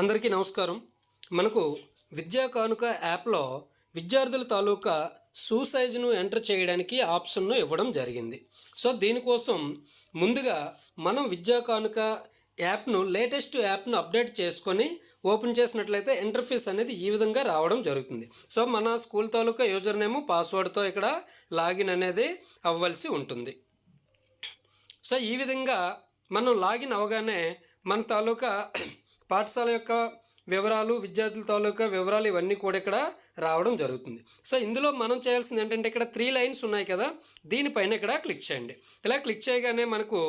అందరికీ నమస్కారం. మనకు విద్యా కానుక యాప్లో విద్యార్థుల తాలూకా సూసైజ్ను ఎంటర్ చేయడానికి ఆప్షన్ను ఇవ్వడం జరిగింది. సో దీనికోసం ముందుగా మనం విద్యా కానుక యాప్ను లేటెస్ట్ యాప్ను అప్డేట్ చేసుకొని ఓపెన్ చేసినట్లయితే ఇంటర్ఫేస్ అనేది ఈ విధంగా రావడం జరుగుతుంది. సో మన స్కూల్ తాలూకా యూజర్ నేమ్ పాస్వర్డ్తో ఇక్కడ లాగిన్ అనేది అవ్వాల్సి ఉంటుంది. సో ఈ విధంగా మనం లాగిన్ అవగానే మన తాలూకా పాఠశాల యొక్క వివరాలు విద్యార్థుల తాలూకా వివరాలు ఇవన్నీ కూడా ఇక్కడ రావడం జరుగుతుంది. సో ఇందులో మనం చేయాల్సింది ఏంటంటే ఇక్కడ త్రీ లైన్స్ ఉన్నాయి కదా దీనిపైన ఇక్కడ క్లిక్ చేయండి. ఇలా క్లిక్ చేయగానే మనకు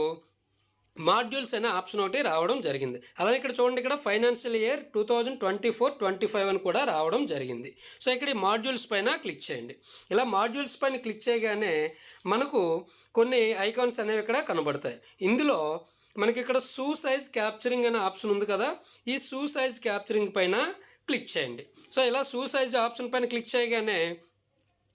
మాడ్యూల్స్ అనే ఆప్షన్ ఒకటి రావడం జరిగింది. అలాగే ఇక్కడ చూడండి ఇక్కడ financial year two thousand twenty four twenty five అని కూడా రావడం జరిగింది. సో ఇక్కడ ఈ మాడ్యూల్స్ పైన క్లిక్ చేయండి. ఇలా మాడ్యూల్స్ పైన క్లిక్ చేయగానే మనకు కొన్ని ఐకాన్స్ అనేవి ఇక్కడ కనబడతాయి. ఇందులో మనకి ఇక్కడ షూ సైజ్ క్యాప్చరింగ్ అనే ఆప్షన్ ఉంది కదా ఈ షూ సైజ్ క్యాప్చరింగ్ పైన క్లిక్ చేయండి. సో ఇలా షూ సైజ్ ఆప్షన్ పైన క్లిక్ చేయగానే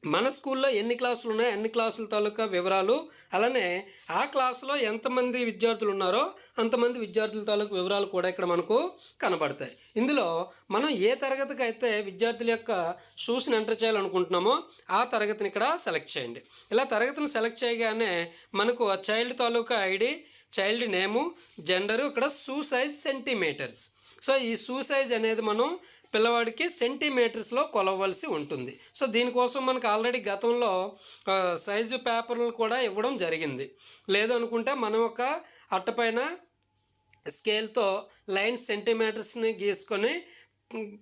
మన స్కూల్లో ఎన్ని క్లాసులు ఉన్నాయో అన్ని క్లాసుల తాలూకా వివరాలు అలానే ఆ క్లాసులో ఎంతమంది విద్యార్థులు ఉన్నారో అంతమంది విద్యార్థుల తాలూకా వివరాలు కూడా ఇక్కడ మనకు కనబడతాయి. ఇందులో మనం ఏ తరగతికి అయితే విద్యార్థుల యొక్క షూస్ని ఎంటర్ చేయాలనుకుంటున్నామో ఆ తరగతిని ఇక్కడ సెలెక్ట్ చేయండి. ఇలా తరగతిని సెలెక్ట్ చేయగానే మనకు ఆ చైల్డ్ తాలూకా ఐడి చైల్డ్ నేము జెండరు ఇక్కడ షూ సైజ్ సెంటీమీటర్స్. సో ఈ సూసైజ్ అనేది మనం పిల్లవాడికి సెంటీమీటర్స్లో కొలవలసి ఉంటుంది. సో దీనికోసం మనకు ఆల్రెడీ గతంలో సైజు పేపర్లు కూడా ఇవ్వడం జరిగింది. లేదు అనుకుంటే మనం ఒక అట్టపైన స్కేల్తో లైన్ సెంటీమీటర్స్ని గీసుకొని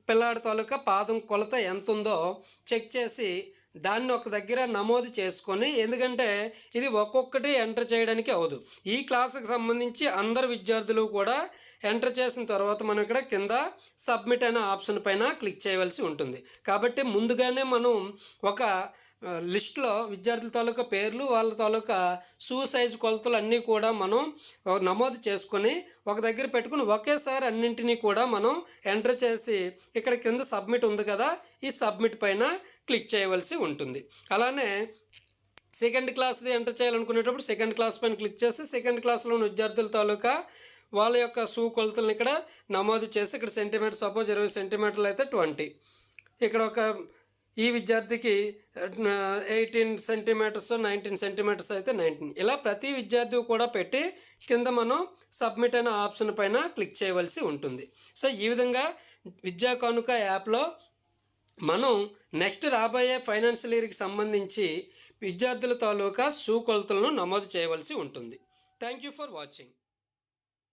పిల్లాడి తాలూకా పాదం కొలత ఎంత ఉందో చెక్ చేసి దాన్ని ఒక దగ్గర నమోదు చేసుకొని ఎందుకంటే ఇది ఒక్కొక్కటి ఎంటర్ చేయడానికి అవదు ఈ క్లాసుకి సంబంధించి అందరు విద్యార్థులు కూడా ఎంటర్ చేసిన తర్వాత మనం ఇక్కడ కింద సబ్మిట్ అనే ఆప్షన్ పైన క్లిక్ చేయవలసి ఉంటుంది. కాబట్టి ముందుగానే మనం ఒక లిస్ట్లో విద్యార్థుల తాలూకా పేర్లు వాళ్ళ తాలూకా షూ సైజు కొలతలు అన్నీ కూడా మనం నమోదు చేసుకొని ఒక దగ్గర పెట్టుకుని ఒకేసారి అన్నింటినీ కూడా మనం ఎంటర్ చేసి ఇక్కడ కింద సబ్మిట్ ఉంది కదా ఈ సబ్మిట్ పైన క్లిక్ చేయవలసి ఉంటుంది. అలానే సెకండ్ క్లాస్ది ఎంటర్ చేయాలనుకునేటప్పుడు సెకండ్ క్లాస్ పైన క్లిక్ చేసి సెకండ్ క్లాస్లో విద్యార్థుల తాలూకా వాళ్ళ యొక్క షూ కొలతలను ఇక్కడ నమోదు చేసి ఇక్కడ సెంటీమీటర్ సపోజ్ ఇరవై సెంటీమీటర్లు అయితే ట్వంటీ ఇక్కడ ఒక ఈ విద్యార్థికి ఎయిటీన్ సెంటీమీటర్స్ నైన్టీన్ సెంటీమీటర్స్ అయితే నైన్టీన్. ఇలా ప్రతి విద్యార్థి కూడా పెట్టి కింద మనం సబ్మిట్ అయిన ఆప్షన్ పైన క్లిక్ చేయవలసి ఉంటుంది. సో ఈ విధంగా విద్యా కానుక యాప్లో మనం నెక్స్ట్ రాబోయే ఫైనాన్షియల్ ఇయర్కి సంబంధించి విద్యార్థుల తాలూకా షూ కొలతలను నమోదు చేయవలసి ఉంటుంది. Thank you for watching.